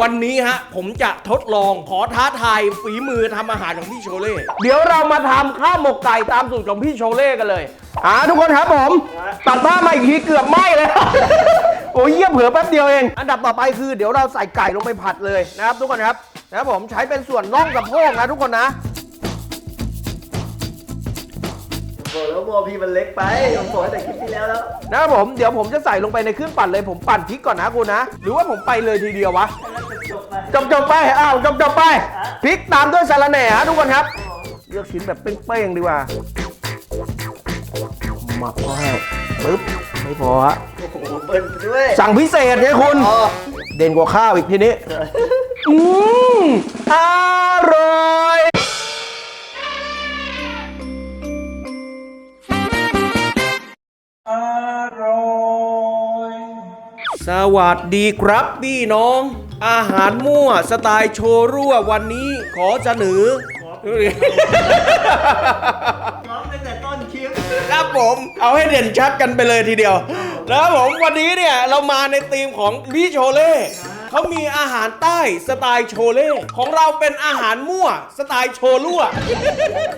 วันนี้ฮะผมจะทดลองขอท้าทายฝีมือทำอาหารของพี่โชเล่ เดี๋ยวเรามาทำข้าวหมกไก่ตามสูตรของพี่โชเล่กันเลยอ่าทุกคนครับผมตัดภาพมาอีกทีเกือบไหม้แล้วโอ้ยเยี่ยเผื่อแป๊บเดียวเอง อันดับต่อไปคือเดี๋ยวเราใส่ไก่ลงไปผัดเลยนะครับทุกคนครับนะครับผมใช้เป็นส่วนน่องสะโพกนะทุกคนนะ บอกแล้วโมพี่มันเล็กไปผมบอกตั้งแต่คลิปที่แล้วแล้ว นะครับผมเดี๋ยวผมจะใส่ลงไปในเครื่องปั่นเลยผมปั่นพริกก่อนนะคุณนะ หรือว่าผมไปเลยทีเดียววะจบไปจบจบไปอ้าวจบจบไปพริกตามด้วยสาระแหน่ฮะทุกคนครับ เลือกชิ้นแบบเป้งๆดีกว่าหมักเข้าให้ปึ๊บไม่พอฮะโอ้โหเบิ้ลด้วยสั่งพิเศษเนี่ยคุณ อ๋อเด่นกว่าข้าวอีกทีนี้ อืมอร่อย สวัสดีครับพี่น้อง อาหารมั่วสไตล์โชรั่ววันนี้ขอเสนอร้องตั้งแต่ต้นคลิปครับผมเอาให้เด่นชัดกันไปเลยทีเดียวแล้วผมวันนี้เนี่ยเรามาในธีมของพี่โชเล่ เขามีอาหารใต้สไตล์โชเล่ของเราเป็นอาหารมั่วสไตล์โชรั่ว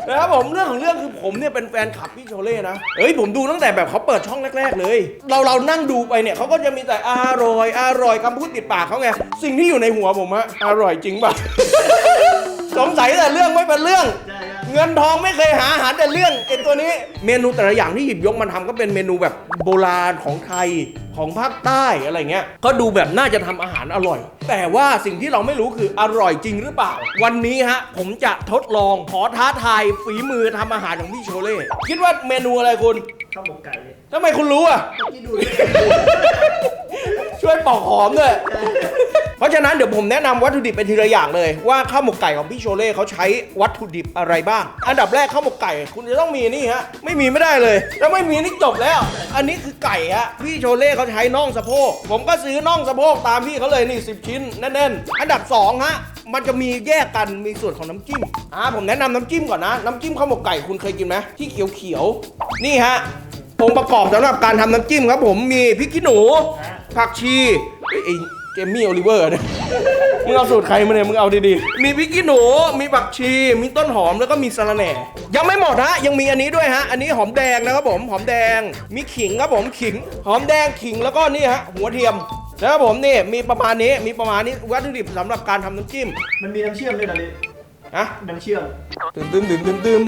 นะครับผมเรื่องของเรื่องคือผมเนี่ยเป็นแฟนคลับพี่โชเล่นะเอ้ยผมดูตั้งแต่แบบเขาเปิดช่องแรก ๆ เลย เราเรานั่งดูไปเนี่ยเขาก็จะมีแต่อร่อยอร่อยคำพูดติดปากเขาไงสิ่งที่อยู่ในหัวผมอะอร่อยจริงป่ะสงสัยแต่เรื่องไม่เป็นเรื่อง ใช่ เงินทองไม่เคยหาอาหารแต่เรื่องไอ้ตัวนี้ เมนูแต่ละอย่างที่หยิบยกมาทำก็เป็นเมนูแบบโบราณของไทยของภาคใต้อะไรเงี้ย ก็ดูแบบน่าจะทำอาหารอร่อย แต่ว่าสิ่งที่เราไม่รู้คืออร่อยจริงหรือเปล่า วันนี้ฮะ ผมจะทดลองขอท้าทายฝีมือทำอาหารของพี่โชเล่คิดว่าเมนูอะไรคุณข้าวหมกไก่เลยทำไมคุณรู้อะเมื่อกี้ดู ช่วยปอกหอมด้วย เพราะฉะนั้นเดี๋ยวผมแนะนำวัตถุดิบไปทีละอย่างเลย ว่าข้าวหมกไก่ของพี่โชเล่เขาใช้วัตถุดิบอะไรบ้าง อันดับแรกข้าวหมกไก่ คุณจะต้องมีนี่ฮะไม่มีไม่ได้เลย แล้วไม่มีนี่จบแล้ว อันนี้คือไก่ฮะพี่โชเล่เขาใช้น่องสะโพกผมก็ซื้อน่องสะโพกตามพี่เขาเลยนี่10 ชิ้นแน่นๆอันดับสองฮะมันจะมีแยกกันมีส่วนของน้ำจิ้มอ่าผมแนะนำน้ำจิ้มก่อนนะน้ำจิ้มข้าวหมกไก่คุณเคยกินไหมที่เขียวๆนี่ฮะองค์ประกอบสำหรับการทำน้ำจิ้มครับผมมีพริกขี้หนู ผักชีไอ้ เจมี่โอลิเวอร์เนี่ยมึงเอาสูตรใครมาเนี่ยมึงเอาดีๆ มีพริกขี้หนู มีผักชี มีต้นหอมแล้วก็มีสะระแหน่ ยังไม่หมดฮะ ยังมีอันนี้ด้วยฮะ อันนี้หอมแดงนะครับผม หอมแดง มีขิงครับผม ขิง หอมแดง ขิง แล้วก็นี่ฮะ หัวเทียมนะครับผมนี่ มีประมาณนี้ มีประมาณนี้ วัตถุดิบสำหรับการทำน้ำจิ้ม มันมีน้ำเชื่อมด้วยนะลิ ฮะน้ำเชื่อมตึมตึมตึมตึมตึม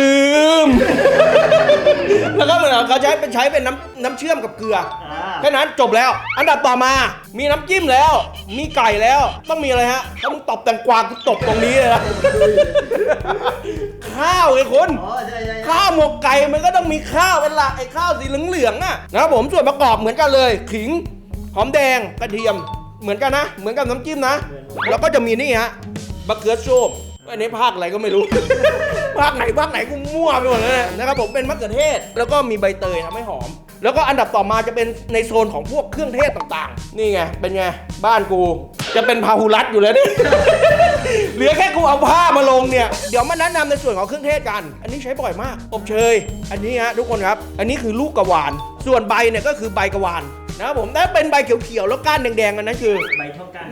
ลืม แล้วก็เหมือนเขาใช้เป็นใช้เป็นน้ำน้ำเชื่อมกับเกลืออ่าแค่นั้นจบแล้ว อันดับต่อมา มีน้ำจิ้มแล้ว มีไก่แล้ว ต้องมีอะไรฮะ ถ้ามึงตบแตงกวากูตบตรงนี้เลยนะ ข้าวไอ้คุณ อ๋อใช่ใช่ข้าวหมกไก่มันก็ต้องมีข้าวเป็นหลักไอ้ข้าวสีเหลืองๆอะนะครับผมส่วนประกอบเหมือนกันเลย ขิงหอมแดงกระเทียมเหมือนกันนะ เหมือนกับน้ำจิ้มนะ แล้วก็จะมีนี่ฮะ บะเขือส้มอันนี้ภาคอะไรก็ไม่รู้ ภาคไหนภาคไหนกูมั่วไปหมดเลยนะครับผมเป็นมะเขือเทศ แล้วก็มีใบเตยทำให้หอม แล้วก็อันดับต่อมาจะเป็นในโซนของพวกเครื่องเทศต่างๆ นี่ไง เป็นไง บ้านกู จะเป็นพาหุรัตอยู่แล้วนี่ เหลือแค่กูเอาผ้ามาลงเนี่ย เดี๋ยวมาแนะนำในส่วนของเครื่องเทศกัน อันนี้ใช้บ่อยมาก อบเชย อันนี้ฮะทุกคนครับ อันนี้คือลูกกระวาน ส่วนใบเนี่ยก็คือใบกระวานนะครับผมถ้าเป็นใบเขียวๆแล้วก้านแดงๆอันนั้นคือใบเท่ากัน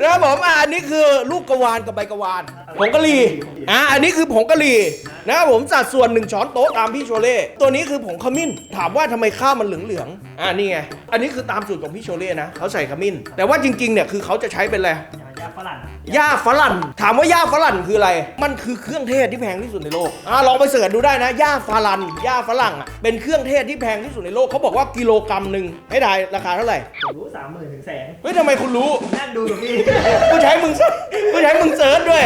นะครับผมอะอันนี้คือลูกกระวานกับใบกระวานผงกะหรี่อะอันนี้คือผงกะหรี่นะครับผมสัดส่วนหนึ่งช้อนโต๊ะตามพี่โชเล่ตัวนี้คือผงขมิ้น ถามว่าทำไมข้าวมันเหลืองๆอะนี่ไงอันนี้คือตามสูตรของพี่โชเล่นะเขาใส่ขมิ้น แต่ว่าจริงๆเนี่ยคือเขาจะใช้เป็นอะไร ฝรั่งหญ้าฝรั่งถามว่าหญ้าฝรั่งคืออะไร มันคือเครื่องเทศที่แพงที่สุดในโลกอ่าลองไปเสิร์ชดูได้นะหญ้าฝรั่งหญ้าฝรั่งอะเป็นเครื่องเทศที่แพงที่สุดในโลกเขาบอกว่ากิโลกรัมหนึ่งให้ทายราคาเท่าไหร่ผมรู้สามหมื่นถึงแสนเฮ้ยทำไมคุณรู้นั่งดูกับพี่กูใช้มึงกูใช้มึงเซิร์ชด้วย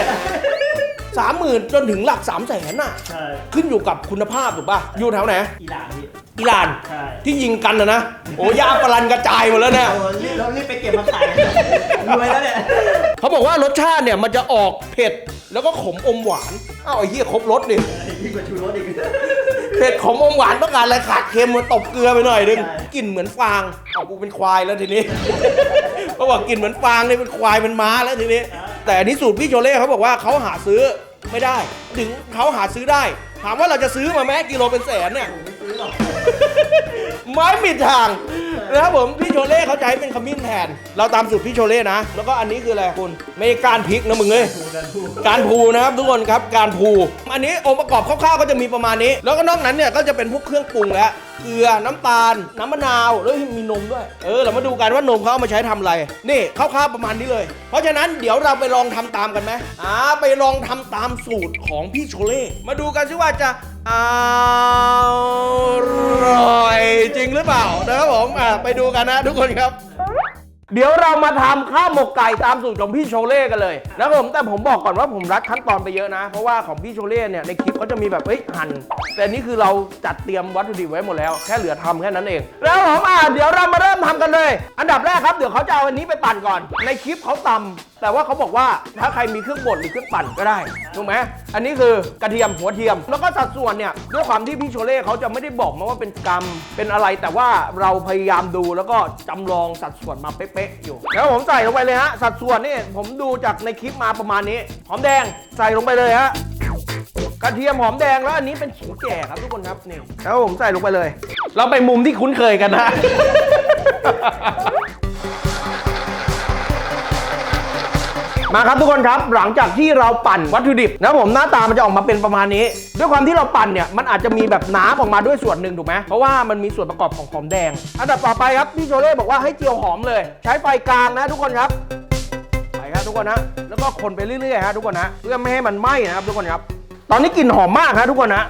สามหมื่นจนถึงหลักสามแสนน่ะใช่ขึ้นอยู่กับคุณภาพถูกป่ะอยู่แถวไหนอีหลานพี่อิหร่านใช่ที่ยิงกันนะนะ โอ้ยาปรันกระจายหมดแล้วเนี่ยโอ้รีบเรารีบไปเก็บมาขายรวยแล้วเนี่ย เขาบอกว่ารสชาติเนี่ยมันจะออกเผ็ดแล้วก็ขมอมหวานอ้าวไอ้เหี้ยครบรสดิยิ่งกว่าชูรสอีก เผ็ดขมอมหวานต้องการอะไรขาดเค็มมาตบเกลือไปหน่อยนึงใช่กลิ่นเหมือนฟางเอากูเป็นควายแล้วทีนี้เขาบอกกลิ่นเหมือนฟางนี่เป็นควายเป็นม้าแล้วทีนี้ แต่อันนี้สูตรพี่โชเล่เขาบอกว่าเขาหาซื้อไม่ได้ ถึงเขาหาซื้อได้ ถามว่าเราจะซื้อมาไหมกิโลเป็นแสนเนี่ยผมไม่ซื้อหรอก ไม้มิดทางนะครับผมพี่โชเล่เขาให้เป็นขมิ้นแทนเราตามสูตรพี่โชเล่นะ แล้วก็อันนี้คืออะไรคุณไม่การพริกนะมึงเอ้ยการพูนะครับทุกคนครับการพูอันนี้องค์ประกอบคร่าวๆก็จะมีประมาณนี้ แล้วก็นอกนั้นเนี่ยก็จะเป็นพวกเครื่องปรุงแล้วเกลือน้ำตาล น้ำมะนาวแล้วมีนมด้วย เออ เรามาดูกันว่านมเขาเอามาใช้ทำอะไร นี่คร่าวๆประมาณนี้เลย เพราะฉะนั้นเดี๋ยวเราไปลองทำตามกันไหมอ่าไปลองทำตามสูตรของพี่โชเล่มาดูกันซิว่าจะ อร่อยจริงหรือเปล่านะครับผมอ่าไปดูกันนะทุกคนครับ เดี๋ยวเรามาทำข้าวหมกไก่ตามสูตรของพี่โชเล่กันเลยนะครับผมแต่ผมบอกก่อนว่าผมรัดขั้นตอนไปเยอะนะ เพราะว่าของพี่โชเล่เนี่ยในคลิปเขาจะมีแบบเฮ้ยหั่นแต่นี่คือเราจัดเตรียมวัตถุดิบไว้หมดแล้วแค่เหลือทำแค่นั้นเองแล้วผมอะเดี๋ยวเรามาเริ่มทำกันเลย อันดับแรกครับเดี๋ยวเขาจะเอาอันนี้ไปปั่นก่อน ในคลิปเขาตำแต่ว่าเขาบอกว่าถ้าใครมีเครื่องบดหรือเครื่องปั่นก็ได้ถูกไหมอันนี้คือกระเทียมหัวเทียม แล้วก็สัดส่วนเนี่ยด้วยความที่พี่โชเล่เขาจะไม่ได้บอกมาว่าเป็นกรัมเป็นอะไร แต่ว่าเราพยายามดูแล้วก็จำลองสัดส่วนมาเป๊ะๆอยู่แล้วผมใส่ลงไปเลยฮะสัดส่วนนี่ผมดูจากในคลิปมาประมาณนี้หอมแดงใส่ลงไปเลยฮะกระเทียมหอมแดงแล้วอันนี้เป็นขิงแก่ครับทุกคนครับนี่แล้วผมใส่ลงไปเลย เราไปมุมที่คุ้นเคยกันนะ มาครับทุกคนครับหลังจากที่เราปั่นวัตถุดิบนะผมหน้าตามันจะออกมาเป็นประมาณนี้ ด้วยความที่เราปั่นเนี่ยมันอาจจะมีแบบน้ำออกมาด้วยส่วนหนึ่งถูกไหมเพราะว่ามันมีส่วนประกอบของหอมแดง อันดับต่อไปครับพี่โชเล่บอกว่าให้เจียวหอมเลย ใช้ไฟกลางนะทุกคนครับไปครับทุกคนนะแล้วก็คนไปเรื่อยๆฮะทุกคนนะเพื่อไม่ให้มันไหม้นะครับทุกคนครับ ตอนนี้กลิ่นหอมมากฮะทุกคนนะ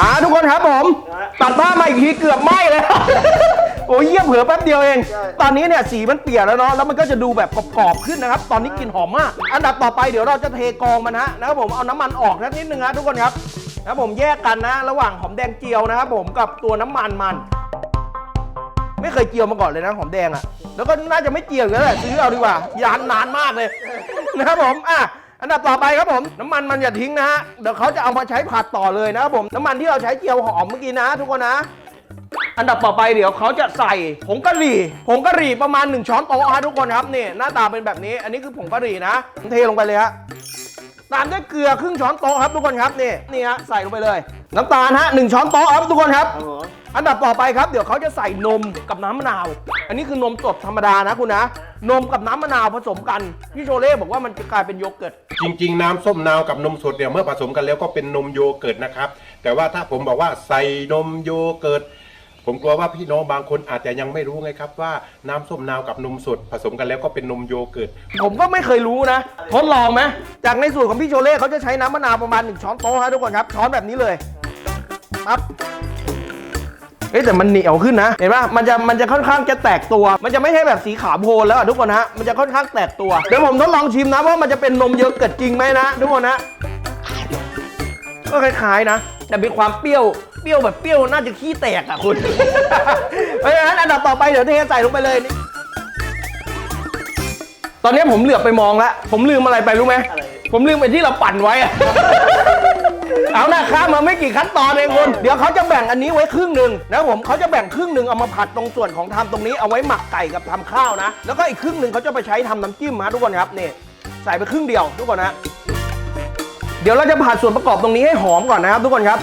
อ่าทุกคนครับผมตัดผ้ามาอีกทีเกือบไหม้แล้ว โอ้ยเยี่ยมเผือแป๊บเดียวเองตอนนี้เนี่ยสีมันเปลี่ยนแล้วเนาะ แล้วมันก็จะดูแบบกรอบๆขึ้นนะครับ ตอนนี้กลิ่นหอมมาก อันดับต่อไปเดี๋ยวเราจะเทกองมันฮะนะครับผม เอาน้ำมันออกสักนิดนึงฮะทุกคนครับนะครับผมแยกกันนะ ระหว่างหอมแดงเจียวนะครับผมกับตัวน้ำมันมัน ไม่เคยเจียวมาก่อนเลยนะหอมแดงอะแล้วก็น่าจะไม่เจียวอยู่แล้วแหละซื้อเอาดีกว่ายานนานมากเลย นะครับผม อะ อันดับต่อไปครับผม น้ำมันมันอย่าทิ้งนะฮะ เดี๋ยวเขาจะเอามาใช้ผัดต่อเลยนะครับผม น้ำมันที่เราใช้เจียวหอมเมื่อกี้นะ ทุกคนนะ อันดับต่อไปเดี๋ยวเขาจะใส่ผงกะหรี่ผงกะหรี่ประมาณ 1 ช้อนโต๊ะฮะทุกคนครับนี่หน้าตาเป็นแบบนี้ อันนี้คือผงกะหรี่นะผมเทลงไปเลยฮะตามด้วยเกลือครึ่งช้อนโต๊ะครับทุกคนครับนี่นี่ฮะใส่ลงไปเลย น้ำตาลฮะหนึ่งช้อนโต๊ะครับทุกคนครับ อันดับต่อไปครับ เดี๋ยวเขาจะใส่นมกับน้ำมะนาว อันนี้คือนมสดธรรมดานะคุณนะ นมกับน้ำมะนาวผสมกัน พี่โชเล่บอกว่ามันจะกลายเป็นโยเกิร์ต จริง ๆ น้ำส้มนาวกับนมสดเนี่ยเมื่อผสมกันแล้วก็เป็นนมโยเกิร์ตนะครับ แต่ว่าถ้าผมบอกว่าใส่นมโยเกิร์ต ผมกลัวว่าพี่น้องบางคนอาจจะยังไม่รู้ไงครับว่าน้ำส้มนาวกับนมสดผสมกันแล้วก็เป็นนมโยเกิร์ต ผมก็ไม่เคยรู้นะ ทดลองไหมจากในสูตรของพี่โชเล่เขาจะใช้น้ำมะนาวประมาณ 1 ช้อนโต๊ะฮะทุกคนครับ ช้อนแบบนี้เลยครับเอ๊ะแต่มันเหนียวขึ้นนะ เห็นปะมันจะมันจะค่อนข้างจะแตกตัว มันจะไม่ใช่แบบสีขาวโพลนแล้วอะทุกคนฮะ มันจะค่อนข้างแตกตัว เดี๋ยวผมทดลองชิมนะว่ามันจะเป็นนมโยเกิร์ตจริงไหมนะทุกคนนะ ก็คล้ายๆนะ แต่มีความเปรี้ยว เปรี้ยวแบบเปรี้ยวน่าจะขี้แตกอะคุณ เพราะฉะนั้นอันดับต่อไปเดี๋ยวเทใส่ลงไปเลยนี่ตอนนี้ผมเหลือบไปมองแล้วผมลืมอะไรไปรู้ไหมอะไรผมลืมไปที่เราปั่นไว้อะเอาหน้าข้ามมาไม่กี่ขั้นตอนเองคุณเดี๋ยวเขาจะแบ่งอันนี้ไว้ครึ่งหนึ่งนะผมเขาจะแบ่งครึ่งหนึ่งเอามาผัดตรงส่วนของทำตรงนี้เอาไว้หมักไก่กับทำข้าวนะ แล้วก็อีกครึ่งหนึ่งเขาจะไปใช้ทำน้ำจิ้มนะทุกคนครับนี่ใส่ไปครึ่งเดียวทุกคนนะเดี๋ยวเราจะผัดส่วนประกอบตรงนี้ให้หอมก่อนนะครับทุกคนครับ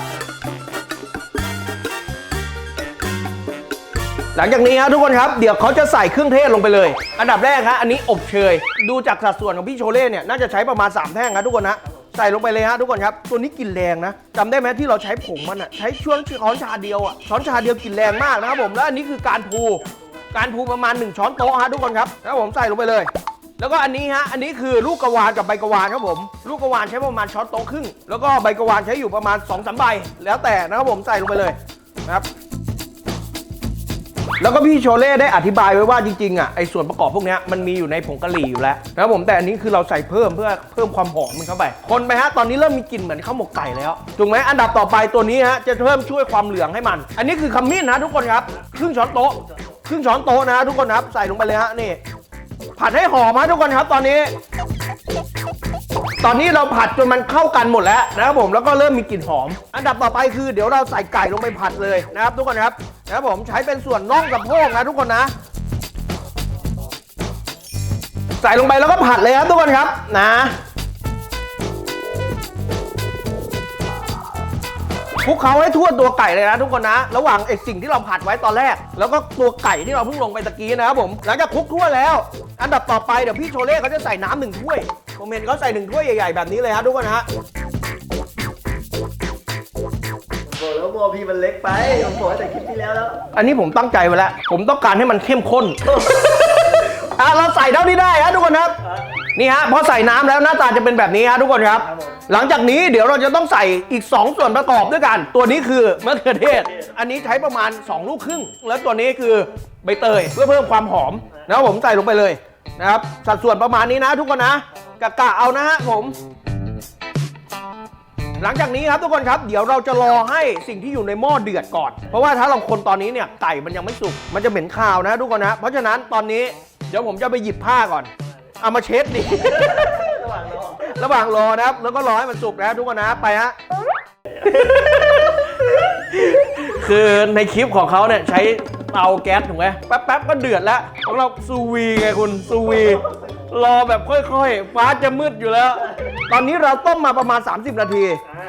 หลังจากนี้ครับทุกคนครับเดี๋ยวเขาจะใส่เครื่องเทศลงไปเลย อันดับแรกฮะอันนี้อบเชย ดูจากสัดส่วนของพี่โชเล่เนี่ยน่าจะใช้ประมาณ 3 แท่งครับทุกคนนะใส่ลงไปเลยฮะทุกคนครับ ตัวนี้กลิ่นแรงนะจำได้ไหมที่เราใช้ผงมันอะใช้ช่วงช้อนชาเดียวอะช้อนชาเดียวกลิ่นแรงมากนะครับผมแล้วอันนี้คือการพูการพูประมาณ 1 ช้อนโต๊ะฮะทุกคนครับแล้วผมใส่ลงไปเลย แล้วก็อันนี้ฮะอันนี้คือลูกกระวานกับใบกระวานครับผม ลูกกระวานใช้ประมาณช้อนโต๊ะครึ่งแล้วก็ใบกระวานใช้อยู่ประมาณ2อสใบแล้วแต่นะครับผมใส่ลงไปเลยนะครับ แล้วก็พี่โชเล่ได้อธิบายไว้ว่าจริงๆอะไอ้ส่วนประกอบพวกเนี้ยมันมีอยู่ในผงกะหรี่อยู่แล้วนะครับผมแต่อันนี้คือเราใส่เพิ่มเพื่อเพิ่มความหอมมันเข้าไป คนไปฮะตอนนี้เริ่มมีกลิ่นเหมือนข้าวหมกไก่แล้วถูกไหมอันดับต่อไปตัวนี้ฮะจะเพิ่มช่วยความเหลืองให้มัน อันนี้คือขมิ้นนะทุกคนครับครึ่งช้อนโต๊ะครึ่งช้อนโต๊ะนะทุกคนครับใส่ลงไปเลยฮะนี่ผัดให้หอมฮะทุกคนครับตอนนี้ ตอนนี้เราผัดจนมันเข้ากันหมดแล้วนะครับผมแล้วก็เริ่มมีกลิ่นหอม อันดับต่อไปคือเดี๋ยวเราใส่ไก่ลงไปผัดเลยนะครับ ทุกคนครับนะครับผมใช้เป็นส่วนน่องสะโพกนะทุกคนนะ ใส่ลงไปแล้วก็ผัดเลยครับทุกคนครับนะคลุกเคล้าให้ทั่วตัวไก่เลยนะทุกคนนะ ระหว่างไอสิ่งที่เราผัดไว้ตอนแรก แล้วก็ตัวไก่ที่เราเพิ่งลงไปตะกี้นะครับผมหลังจากคลุกทั่วแล้ว อันดับต่อไปเดี๋ยวพี่โชเล่เขาจะใส่น้ำหนึ่งถ้วย ผมเห็นเขาใส่หนึ่งถ้วยใหญ่ๆ แบบนี้เลยฮะทุกคนฮะบอกแล้วโมพี่มันเล็กไปผมบอกแต่คลิปที่แล้วแล้ว อันนี้ผมตั้งใจไว้แล้ว ผมต้องการให้มันเข้มข้น อะเราใส่เท่าที่ได้ฮะทุกคนครับ นี่ฮะพอใส่น้ำแล้วหน้าตาจะเป็นแบบนี้ฮะทุกคนครับ หลังจากนี้เดี๋ยวเราจะต้องใส่อีก 2 ส่วนประกอบด้วยกัน ตัวนี้คือมะเขือเทศ อันนี้ใช้ประมาณ 2 ลูกครึ่ง แล้วตัวนี้คือใบเตยเพื่อเพิ่มความหอมนะครับผมใส่ลงไปเลยนะครับสัดส่วนประมาณนี้นะทุกคนนะ กะกะเอานะฮะผม หลังจากนี้ครับทุกคนครับ เดี๋ยวเราจะรอให้สิ่งที่อยู่ในหม้อเดือดก่อน เพราะว่าถ้าเราคนตอนนี้เนี่ยไก่มันยังไม่สุก มันจะเหม็นคาวนะทุกคนนะ เพราะฉะนั้นตอนนี้เดี๋ยวผมจะไปหยิบผ้าก่อน เอามาเช็ดดิ ระหว่างรอระหว่างรอนะครับ แล้วก็รอให้มันสุกนะครับทุกคนนะ ไปฮะ คือในคลิปของเขาเนี่ยใช้เตาแก๊สถูกไหมแป๊บๆก็เดือดแล้ว ของเราซูวีไงคุณซูวี รอแบบค่อยๆ ฟ้าจะมืดอยู่แล้ว ตอนนี้เราต้มมาประมาณ 30 นาที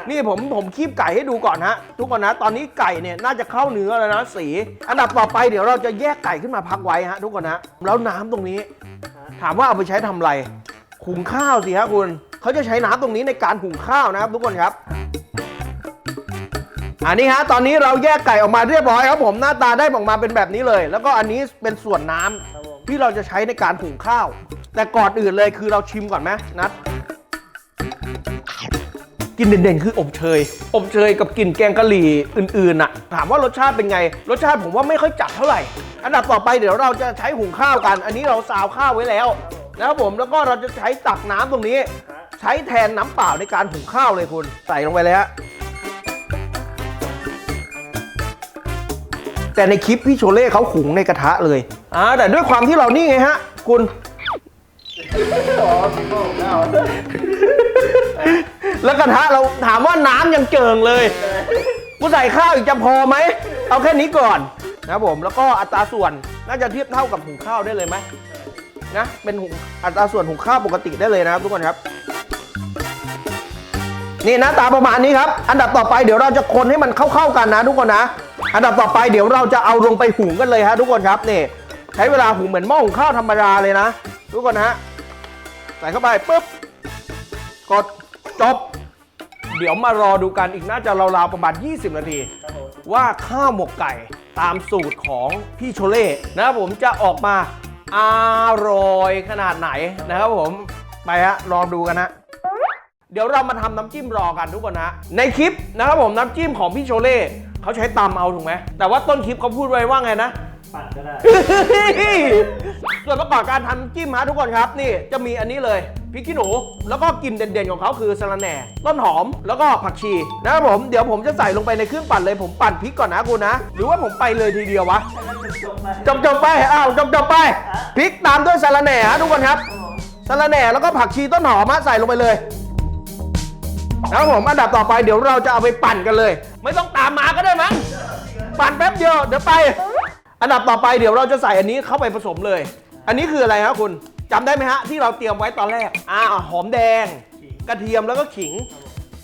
นี่ผมผมคีบไก่ให้ดูก่อนฮะ ทุกคนนะ ตอนนี้ไก่เนี่ยน่าจะเข้าเนื้อแล้วนะสี อันดับต่อไปเดี๋ยวเราจะแยกไก่ขึ้นมาพักไว้ฮะ ทุกคนนะ แล้วน้ำตรงนี้ ถามว่าเอาไปใช้ทำอะไรหุงข้าวสิฮะคุณ เขาจะใช้น้ำตรงนี้ในการหุงข้าวนะครับ ทุกคนครับอันนี้ฮะตอนนี้เราแยกไก่ออกมาเรียบร้อยครับผมหน้าตาได้ออกมาเป็นแบบนี้เลย แล้วก็อันนี้เป็นส่วนน้ำครับผมที่เราจะใช้ในการหุงข้าว แต่ก่อนอื่นเลยคือเราชิมก่อนไหมนัดกลินเด่นๆ คืออบเชย อบเชยกับกลิ่นแกงกะหรี่อื่นๆน่ะ ถามว่ารสชาติเป็นไง รสชาติผมว่าไม่ค่อยจัดเท่าไหร่ อันดับต่อไปเดี๋ยวเราจะใช้หุงข้าวกัน อันนี้เราซาวข้าวไว้แล้วนะครับผม แล้วก็เราจะใช้ตักน้ำตรงนี้ ใช้แทนน้ำเปล่าในการหุงข้าวเลยคุณ ใส่ลงไปเลยฮะ แต่ในคลิปพี่โชเล่เขาหุงในกระทะเลย อ่า แต่ด้วยความที่เรานี่ไงฮะ คุณ แล้วกระทะเราถามว่าน้ำยังเจิงเลยกูใส่ข้าวอีกจะพอไหม เอาแค่นี้ก่อนนะครับผมแล้วก็อัตราส่วนน่าจะเทียบเท่ากับหุงข้าวได้เลยไหมนะเป็นหุงอัตราส่วนหุงข้าวปกติได้เลยนะครับทุกคนครับ นี่หน้าตาประมาณนี้ครับ อันดับต่อไปเดี๋ยวเราจะคนให้มันเข้าๆกันนะ ทุกคนนะ อันดับต่อไปเดี๋ยวเราจะเอาลงไปหุงกันเลยฮะทุกคนครับนี่ใช้เวลาหุงเหมือนหม้อหุงข้าวธรรมดาเลยนะ ทุกคนนะ ใส่เข้าไปปุ๊บ กดจบ เดี๋ยวมารอดูกันอีกน่าจะราวๆประมาณ 20 นาที ว่าข้าวหมกไก่ตามสูตรของพี่โชเล่นะครับผมจะออกมาอร่อยขนาดไหนนะครับผมไปฮะลองดูกันฮะเดี๋ยวเรามาทำน้ำจิ้มรอกันทุกคนนะในคลิปนะครับผมน้ำจิ้มของพี่โชเล่เขาใช้ตำเอาถูกไหมแต่ว่าต้นคลิปเขาพูดไว้ว่าไงนะ ปั่นก็ได้ ส่วนประกอบการทำจิ้มฮะทุกคนครับ นี่จะมีอันนี้เลยพริกขี้หนู แล้วก็กลิ่นเด่นๆของเขาคือสะระแหน่ ต้นหอมแล้วก็ผักชีนะครับผมเดี๋ยวผมจะใส่ลงไปในเครื่องปั่นเลยผมปั่นพริกก่อนนะคุณนะ หรือว่าผมไปเลยทีเดียววะ จบไปจบจบๆไป อ้าวจบจบๆไป พริกตามด้วยสะระแหน่ฮะทุกคนครับสะระแหน่แล้วก็ผักชีต้นหอมฮะใส่ลงไปเลยนะครับผมอันดับต่อไปเดี๋ยวเราจะเอาไปปั่นกันเลย ไม่ต้องตามมาก็ได้มั้ง ปั่นแป๊บเดียวเดี๋ยวไป อันดับต่อไปเดี๋ยวเราจะใส่อันนี้เข้าไปผสมเลย อันนี้คืออะไรครับคุณจำได้ไหมฮะที่เราเตรียมไว้ตอนแรกอ่าหอมแดง กระเทียมแล้วก็ขิง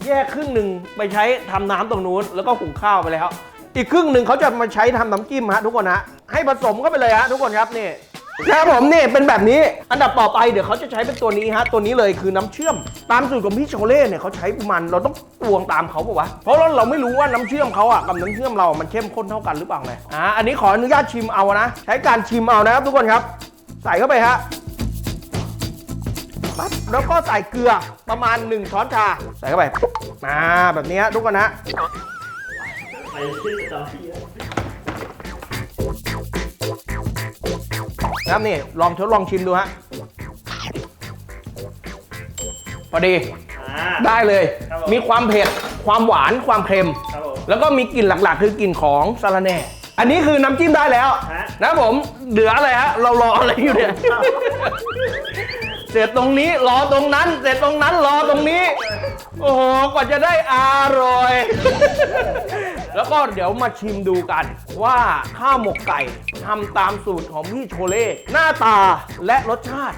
แยกครึ่งหนึ่งไปใช้ทำน้ำตรงนู้นแล้วก็หุงข้าวไปแล้ว อีกครึ่งหนึ่งเขาจะมาใช้ทำน้ำจิ้มฮะทุกคนฮะให้ผสมเข้าไปเลยฮะทุกคนครับนี่ นะครับผมนี่เป็นแบบนี้อันดับต่อไปเดี๋ยวเขาจะใช้เป็นตัวนี้ฮะตัวนี้เลยคือน้ำเชื่อม ตามสูตรของพี่โชเล่เนี่ยเขาใช้ประมาณเราต้องตวงตามเขาปะวะเพราะเราเราไม่รู้ว่าน้ำเชื่อมเขาอะกับน้ำเชื่อมเรามันเข้มข้นเท่ากันหรือเปล่าไงอ่าอันนี้ขออนุญาตชิมเอานะ ใช้การชิมเอานะครับทุกคนครับ ใส่เข้าไปฮะปั๊บแล้วก็ใส่เกลือประมาณ 1 ช้อนชาใส่เข้าไปมาแบบนี้ฮะทุกคนนะไปที่จำที่ นะครับนี่ลองทดลองชิมดูฮะพอดีอ่า ได้เลย ครับผม มีความเผ็ดความหวานความเค็ม ครับผม แล้วก็มีกลิ่นหลักๆ คือกลิ่นของสาลาแหน่ อันนี้คือน้ำจิ้มได้แล้วฮะ นะครับผมเหลืออะไรฮะ เรารออะไรอยู่เนี่ยอ้าวเสร็จตรงนี้รอตรงนั้น เสร็จตรงนั้นรอตรงนี้ โอ้โห กว่าจะได้อร่อย แล้วก็เดี๋ยวมาชิมดูกัน ว่าข้าวหมกไก่ทำตามสูตรของพี่โชเล่หน้าตาและรสชาติ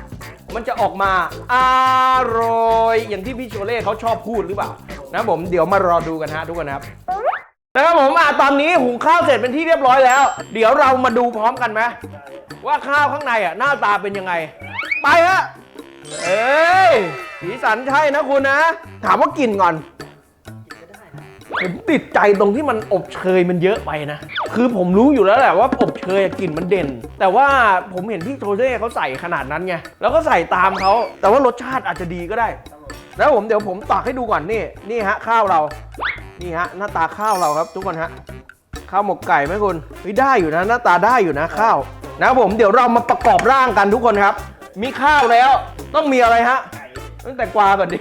มันจะออกมาอร่อย อย่างที่พี่โชเล่เขาชอบพูดหรือเปล่า นะผมเดี๋ยวมารอดูกันฮะทุกคนครับนะครับผมอะตอนนี้หุงข้าวเสร็จเป็นที่เรียบร้อยแล้ว เดี๋ยวเรามาดูพร้อมกันไหมว่าข้าวข้างในอะหน้าตาเป็นยังไง ไปฮะ เอ้ยสีสันใช่นะคุณนะ ถามว่ากลิ่นก่อน ผมติดใจตรงที่มันอบเชยมันเยอะไปนะ คือผมรู้อยู่แล้วแหละว่าอบเชยกลิ่นมันเด่น แต่ว่าผมเห็นพี่โทเซ่เขาใส่ขนาดนั้นไง แล้วก็ใส่ตามเขา แต่ว่ารสชาติอาจจะดีก็ได้ แล้วผมเดี๋ยวผมตักให้ดูก่อนนี่ นี่ฮะข้าวเรา นี่ฮะหน้าตาข้าวเราครับ ทุกคนฮะ ข้าวหมกไก่ไหมคุณเฮ้ยได้อยู่นะ หน้าตาได้อยู่นะข้าว นะครับผมเดี๋ยวเรามาประกอบร่างกันทุกคนครับ มีข้าวแล้ว ต้องมีอะไรฮะตั้งแต่กวาก่อนดิ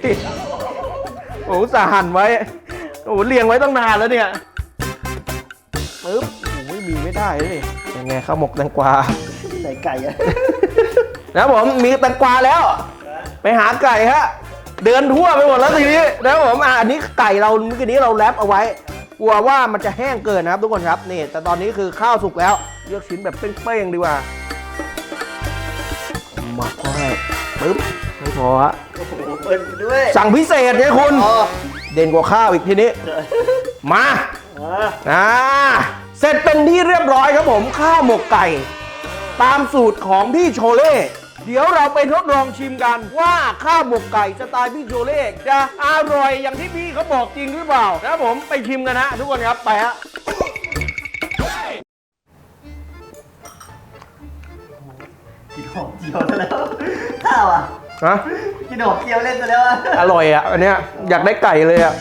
โอ้โหสาหั่นไว้โอ้โหเรียงไว้ตั้งนานแล้วเนี่ยปึ๊บโอ้โหไม่มีไม่ได้เลยยังไงข้าวหมกแตงกวาใส่ไก่อะนะครับผมมีแตงกวาแล้ว ไปหาไก่ฮะเดินทั่วไปหมดแล้วทีนี้นะครับผมอะอันนี้ไก่เราเมื่อกี้นี้เราแรปเอาไว้กลัวว่ามันจะแห้งเกินนะครับทุกคนครับนี่แต่ตอนนี้คือข้าวสุกแล้วเลือกชิ้นแบบเป้งๆดีกว่าห มักเข้าให้ปึ๊บไม่พอฮะโอ้โหเปิดด้วยสั่งพิเศษเนี่ยคุณ อ๋อเด่นกว่าข้าวอีกทีนี้ มาอ่าอ่าเสร็จเป็นที่เรียบร้อยครับผมข้าวหมกไก่ ตามสูตรของพี่โชเล่เดี๋ยวเราไปทดลองชิมกันว่าข้าวหมกไก่สไตล์พี่โชเล่จะอร่อยอย่างที่พี่เขาบอกจริงหรือเปล่านะครับผมไปชิมกันฮะทุกคนครับไปฮะ อมเจียวซะแล้วข้าวอะฮะกินหอมเจียวเล่นซะแล้วอะอร่อยอะอันเนี้ยอยากได้ไก่เลยอะ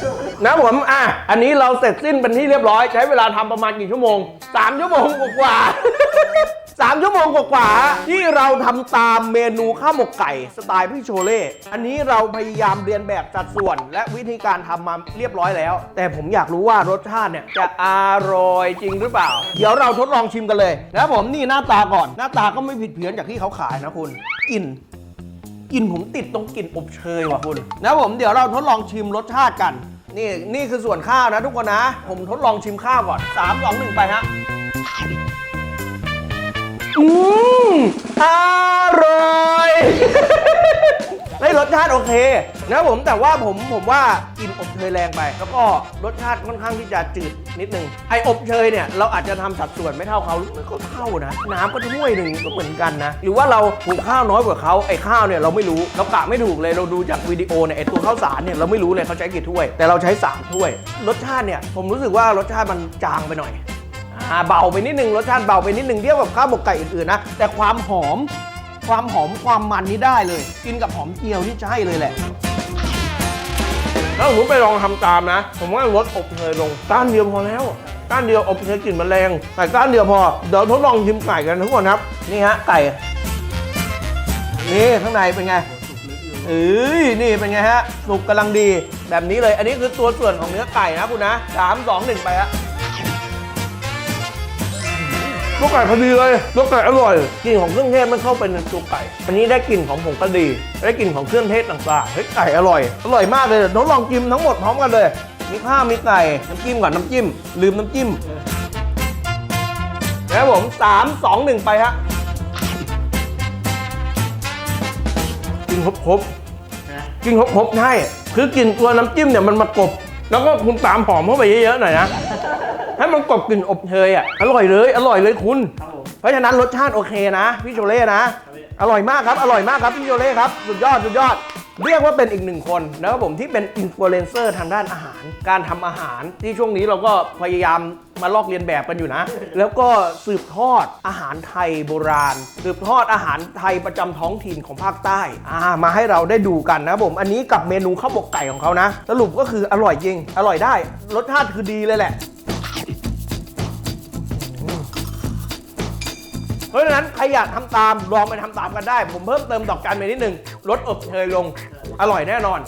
นะผมอะอันนี้เราเสร็จสิ้นเป็นที่เรียบร้อย ใช้เวลาทำประมาณกี่ชั่วโมง3ชั่วโมงกว่าๆ สามชั่วโมงกว่าๆที่เราทำตามเมนูข้าวหมกไก่สไตล์พี่โชเล่ อันนี้เราพยายามเรียนแบบสัดส่วน และวิธีการทำมาเรียบร้อยแล้ว แต่ผมอยากรู้ว่ารสชาติเนี่ยจะอร่อยจริงหรือเปล่า เดี๋ยวเราทดลองชิมกันเลยนะครับผมนี่หน้าตาก่อน หน้าตาก็ไม่ผิดเพี้ยนจากที่เขาขายนะคุณกลิ่น กลิ่นผมติดตรงกลิ่นอบเชยว่ะคุณนะผมเดี๋ยวเราทดลองชิมรสชาติกัน นี่นี่คือส่วนข้าวนะทุกคนนะ ผมทดลองชิมข้าวก่อน 3 2 1 ไปฮะ อืมอร่อยไอ้รสชาติโอเคนะผมแต่ว่าผมผมว่ากินอบเชยแรงไป แล้วก็รสชาติค่อนข้างที่จะจืดนิดนึงไออบเชยเนี่ยเราอาจจะทำสัดส่วนไม่เท่าเขาก็เท่านะ น้ำก็ถ้วยหนึ่งก็เหมือนกันนะ หรือว่าเราหุงข้าวน้อยกว่าเขาไอข้าวเนี่ยเราไม่รู้เรากะไม่ถูกเลยเราดูจากวิดีโอเนี่ยไอตัวข้าวสารเนี่ยเราไม่รู้เลยเขาใช้กี่ถ้วย แต่เราใช้สามถ้วย รสชาติเนี่ยผมรู้สึกว่ารสชาติมันจางไปหน่อย อ่าเบาไปนิดนึงรสชาติเบาไปนิดนึงเทียบกับข้าวหมกไก่อื่นๆนะแต่ความหอม ความหอมความมันนี่ได้เลย กินกับหอมเจียวนี่ใช่เลยแหละ แล้วผมไปลองทำตามนะ ผมว่าลดอบเชยลงก้านเดียวพอแล้วก้านเดียวอบเชยกลิ่นมันแรงแต่ก้านเดียวพอเดี๋ยวทดลองชิมไก่กันทุกคนครับนี่ฮะไก่นี่ข้างในเป็นไงเอ้ยนี่เป็นไงฮะสุกกำลังดีแบบนี้เลย อันนี้คือตัวส่วนของเนื้อไก่นะคุณนะสามสองหนึ่งไปฮะ ตัวไก่พอดีเลยตัวไก่อร่อยกลิ่นของเครื่องเทศมันเข้าไปในตัวไก่ อันนี้ได้กลิ่นของผงกะหรี่ได้กลิ่นของเครื่องเทศต่างๆเฮ้ยไก่อร่อย อร่อยมากเลยเดี๋ยวทดลองกินทั้งหมดพร้อมกันเลย มีข้าวมีไก่น้ำจิ้มก่อนน้ำจิ้ม ลืมน้ำจิ้มแล้วผมสามสองหนึ่งไปฮะกินครบๆกินครบๆใช่คือกลิ่นตัวน้ำจิ้มเนี่ยมันมากบ แล้วก็คุณตามหอมเข้าไปเยอะๆหน่อยนะ ให้มันกลบกลิ่นอบเชยอะอร่อยเลย อร่อยเลยคุณ ครับผมเพราะฉะนั้นรสชาติโอเคนะพี่โชเล่นะ อร่อยมากครับ อร่อยมากครับพี่โชเล่ครับ สุดยอดสุดยอด เรียกว่าเป็นอีกหนึ่งคนนะครับผมที่เป็นอินฟลูเอนเซอร์ทางด้านอาหาร การทำอาหารที่ช่วงนี้เราก็พยายามมาลอกเลียนแบบกันอยู่นะ แล้วก็สืบทอดอาหารไทยโบราณ สืบทอดอาหารไทยประจำท้องถิ่นของภาคใต้อ่ามาให้เราได้ดูกันนะครับผมอันนี้กับเมนูข้าวหมกไก่ของเขานะ สรุปก็คืออร่อยจริง อร่อยได้ รสชาติคือดีเลยแหละ เพราะฉะนั้นใครอยากทำตามลองไปทำตามกันได้ ผมเพิ่มเติมดอกจันไปนิดนึงลดอบเชยลงอร่อยแน่นอน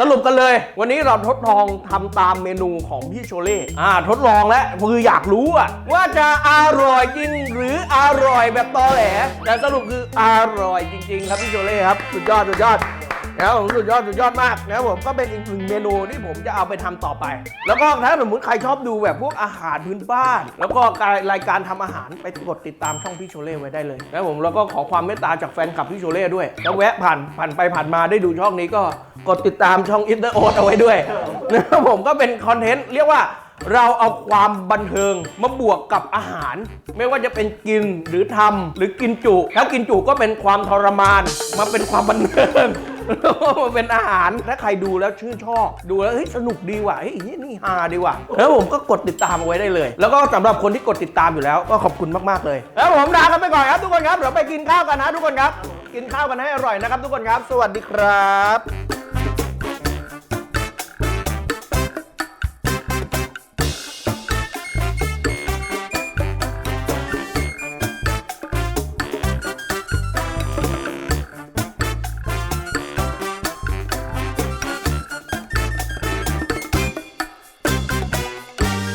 สรุปกันเลย วันนี้เราทดลองทำตามเมนูของพี่โชเล่อ่าทดลองแล้วคืออยากรู้อะว่าจะอร่อยจริงหรืออร่อยแบบตอแหลแต่สรุปคืออร่อยจริง ๆ ครับพี่โชเล่ครับสุดยอดสุดยอด นะครับผมสุดยอดสุดยอดมากนะครับผมก็เป็นอีกหนึ่งเมนูที่ผมจะเอาไปทำต่อไป แล้วก็ถ้าสมมติใครชอบดูแบบพวกอาหารพื้นบ้าน แล้วก็การรายการทำอาหารไปกดติดตามช่องพี่โชเล่ไว้ได้เลยนะครับผมแล้วก็ขอความเมตตาจากแฟนคลับพี่โชเล่ด้วยแล้วแวะผ่านผ่านไปผ่านมาได้ดูช่องนี้ก็กดติดตามช่องอินเตอร์โอเอาไว้ด้วยนะครับผมก็เป็นคอนเทนต์เรียกว่าเราเอาความบันเทิงมาบวกกับอาหาร ไม่ว่าจะเป็นกินหรือทำหรือกินจุถ้ากินจุก็เป็นความทรมานมาเป็นความบันเทิง มาเป็นอาหารถ้าใครดูแล้วชื่นชอบดูแล้วเฮ้ยสนุกดีว่ะเฮ้ยนี่นี่ฮาดีว่ะแล้วผมก็กดติดตามเอาไว้ได้เลย แล้วก็สำหรับคนที่กดติดตามอยู่แล้วก็ขอบคุณมากๆเลย แล้วผมลากันไปก่อนครับทุกคนครับเดี๋ยวไปกินข้าวกันนะทุกคนครับ กินข้าวกันให้อร่อยนะครับ ทุกคนครับ สวัสดีครับ